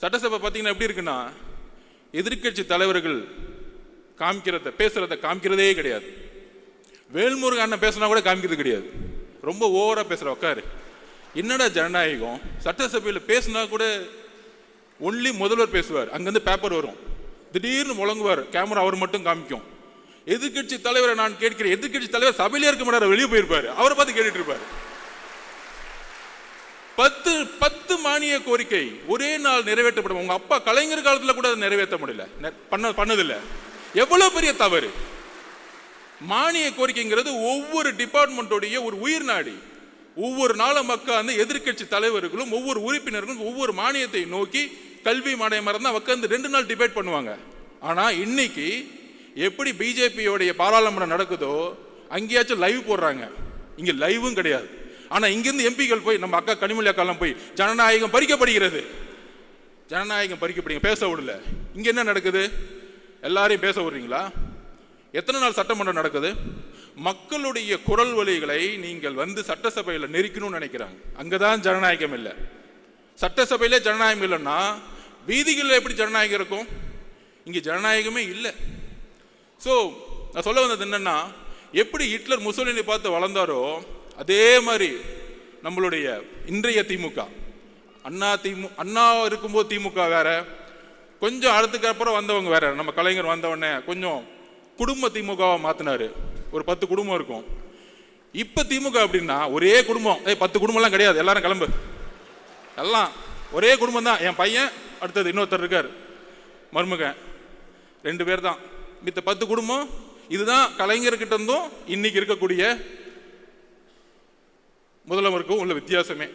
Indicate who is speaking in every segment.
Speaker 1: சட்டசபை பார்த்தீங்கன்னா எப்படி இருக்குன்னா எதிர்க்கட்சி தலைவர்கள் காமிக்கிறத பேசுறத காமிக்கிறதே கிடையாது. வேல்முருகன் அண்ணன் பேசுனா கூட காமிக்கிறது கிடையாது. ரொம்ப ஓவரா பேசுற உட்காரு. என்னடா ஜனநாயகம்? சட்டசபையில் பேசினா கூட ஒன்லி முதல்வர் பேசுவார். அங்கேருந்து பேப்பர் வரும். திடீர்னு முழங்குவார். கேமரா அவர் மட்டும் காமிக்கும். எதிர்க்கட்சி தலைவரை நான் கேட்கிறேன். எதிர்க்கட்சி தலைவர் சபையிலே இருக்க மாட்டார்? வெளியே போயிருப்பாரு. அவரை பார்த்து கேட்டுட்டு இருப்பார். பத்து பத்து மானிய கோரிக்கை ஒரே நாள் நிறைவேற்றப்படும். உங்க அப்பா கலைஞர் காலத்துல கூட அதை நிறைவேற்ற முடியல. நெ- பண்ண பண்ணதில்ல. எவ்வளவு பெரிய தவறு? மானிய கோரிக்கைங்கிறது ஒவ்வொரு டிபார்ட்மெண்ட்டோடைய ஒரு உயிர் நாடி. ஒவ்வொரு நாளும் உட்காந்து எதிர்க்கட்சி தலைவர்களும் ஒவ்வொரு உறுப்பினர்களும் ஒவ்வொரு மானியத்தை நோக்கி கல்வி மானியம் மறந்து உட்காந்து ரெண்டு நாள் டிபேட் பண்ணுவாங்க. ஆனால் இன்னைக்கு எப்படி பிஜேபியோடைய பாராளுமன்றம் நடக்குதோ அங்கேயாச்சும் லைவ் போடுறாங்க. இங்கே லைவும் கிடையாது. ஆனால் இங்கிருந்து எம்பிகள் போய் நம்ம அக்கா கனிமொழி அக்காலாம் போய் ஜனநாயகம் பறிக்கப்படுகிறது. ஜனநாயகம் பறிக்கப்படுங்க பேச விடல. இங்கே என்ன நடக்குது? எல்லாரையும் பேச விடுறீங்களா? எத்தனை நாள் சட்டமன்றம் நடக்குது? மக்களுடைய குரல் வழிகளை நீங்கள் வந்து சட்டசபையில் நெரிக்கணும்னு நினைக்கிறாங்க. அங்கே தான் ஜனநாயகம் இல்லை. சட்டசபையில் ஜனநாயகம் இல்லைன்னா வீதிகளில் எப்படி ஜனநாயகம் இருக்கும்? இங்கே ஜனநாயகமே இல்லை. ஸோ நான் சொல்ல வந்தது என்னன்னா எப்படி ஹிட்லர் முசோலினி பார்த்து வளர்ந்தாரோ அதே மாதிரி நம்மளுடைய இன்றைய திமுக. அண்ணா திமு அண்ணா இருக்கும்போது திமுக வேற. கொஞ்சம் அடுத்துக்கு அப்புறம் வந்தவங்க வேற. நம்ம கலைஞர் வந்தவொடனே கொஞ்சம் குடும்ப திமுகவை மாத்தினாரு. ஒரு பத்து குடும்பம் இருக்கும். இப்போ திமுக அப்படின்னா ஒரே குடும்பம். ஏய் பத்து குடும்பம்லாம் கிடையாது. எல்லாரும் கிளம்பு. எல்லாம் ஒரே குடும்பம் தான். என் பையன் அடுத்தது இன்னொருத்தர் இருக்கார். மருமகன். ரெண்டு பேர் தான் மித்த பத்து குடும்பம். இதுதான் கலைஞர்கிட்ட இருந்தும் இன்னைக்கு இருக்கக்கூடிய முதல்வருக்கும் உள்ள வித்தியாசமே.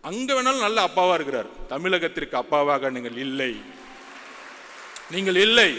Speaker 1: அங்க வேணாலும் நல்ல அப்பாவா இருக்கிறார். தமிழகத்திற்கு அப்பாவாக நீங்கள் இல்லை. நீங்கள் இல்லை.